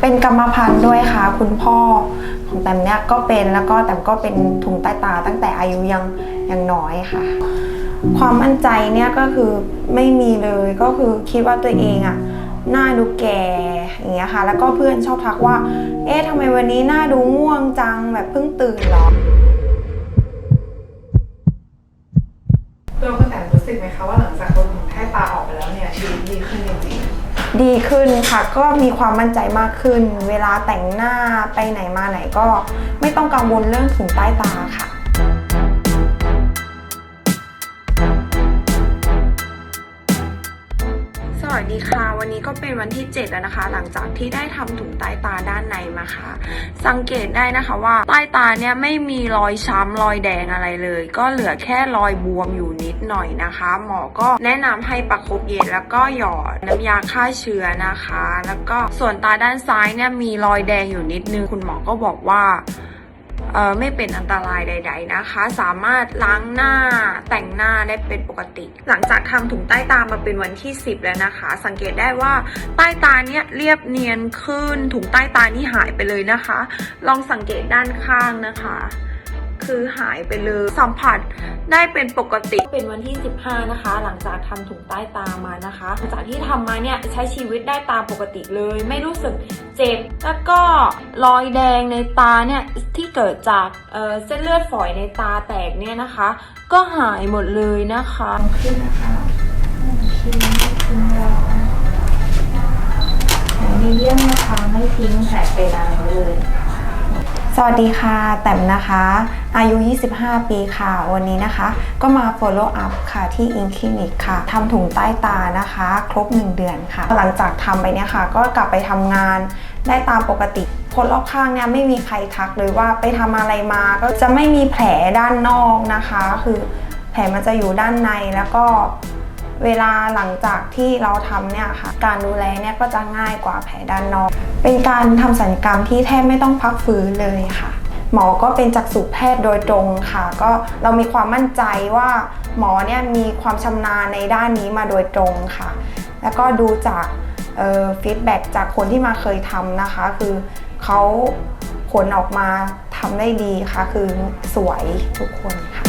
เป็นกรรมพันธุ์ด้วยค่ะ คุณพ่อของแตมเนี่ยก็เป็นแล้วก็แตมก็เป็นถุงใต้ตาตั้งแต่อายุยังยังน้อยค่ะ ความมั่นใจเนี่ยก็คือไม่มีเลยก็คือคิดว่าตัวเองอะหน้าดูแก่อย่างเงี้ยค่ะ แล้วก็เพื่อนชอบทักว่า เอ๊ะทำไมวันนี้หน้าดูง่วงจังแบบเพิ่งตื่นหรอตัวคุณแต่รู้สึกไหมคะว่าหลังจากโดนถุงใต้ตาออก ดีขึ้นค่ะ ก็มีความมั่นใจมากขึ้น เวลาแต่งหน้าไปไหนมาไหนก็ ไม่ต้องกังวลเรื่องถุงใต้ตาค่ะ วัสดีค่ะ วันนี้ก็เป็นวันที่7แล้วนะคะ หลังจากที่ได้ทำถุงใต้ตาด้านในมาค่ะ สังเกตได้นะคะว่าใต้ตาเนี่ยไม่มีรอยช้ำรอยแดงอะไรเลย ก็เหลือแค่รอยบวมอยู่นิดหน่อยนะคะ หมอก็แนะนำให้ประคบเย็นแล้วก็หยอดน้ำยาฆ่าเชื้อนะคะ แล้วก็ส่วนตาด้านซ้ายเนี่ยมีรอยแดงอยู่นิดนึงคุณหมอก็บอกว่า ไม่เป็นอันตรายใด ๆนะคะ สามารถล้างหน้าแต่งหน้าได้เป็นปกติ หลังจากทำถุงใต้ตามาเป็นวันที่ 10 แล้วนะคะ สังเกตได้ว่าใต้ตาเนี่ยเรียบเนียนขึ้นถุงใต้ตานี่หายไปเลยนะคะ ลองสังเกตด้านข้างนะคะ คือหายไปเลยสัมผัสได้เป็นปกติเป็นวันที่ 15 นะคะ หลังจากทำถุงใต้ตามานะคะหลังจากที่ทำมาเนี่ยใช้ชีวิตได้ตามปกติเลย ไม่รู้สึกเจ็บ แล้วก็รอยแดงในตาเนี่ยที่เกิดจากเอ่อเส้นเลือดฝอยในตาแตกเนี่ยนะคะ ก็หายหมดเลยนะคะขึ้นนะคะชิ้นทิ้งรอแผลมีเยี่ยมนะคะไม่ทิ้งแผลไปดานไว้เลย สวัสดีค่ะ แต้มนะคะ อายุ 25 ปีค่ะ วันนี้นะคะ ก็มา follow up ค่ะที่อิงคลินิกค่ะทำถุงใต้ตานะคะ ครบ 1 เดือนค่ะ หลังจากทำไปเนี่ยค่ะ ก็กลับไปทำงานได้ตามปกติ คนรอบข้างเนี่ยไม่มีใครทักเลยว่าไปทำอะไรมาก็จะไม่มีแผลด้านนอกนะคะ คือแผลมันจะอยู่ด้านในแล้วก็ เวลาหลังจากที่เราทำเนี่ยค่ะ การดูแลเนี่ยก็จะง่ายกว่าแผลด้านนอก เป็นการทำศัลยกรรมที่แทบไม่ต้องพักฟื้นเลยค่ะ หมอก็เป็นจักษุแพทย์โดยตรงค่ะ ก็เรามีความมั่นใจว่าหมอเนี่ยมีความชำนาญในด้านนี้มาโดยตรงค่ะ แล้วก็ดูจากฟีดแบ็จากคนที่มาเคยทำนะคะ คือเขาผลออกมาทำได้ดีค่ะ คือสวยทุกคนค่ะ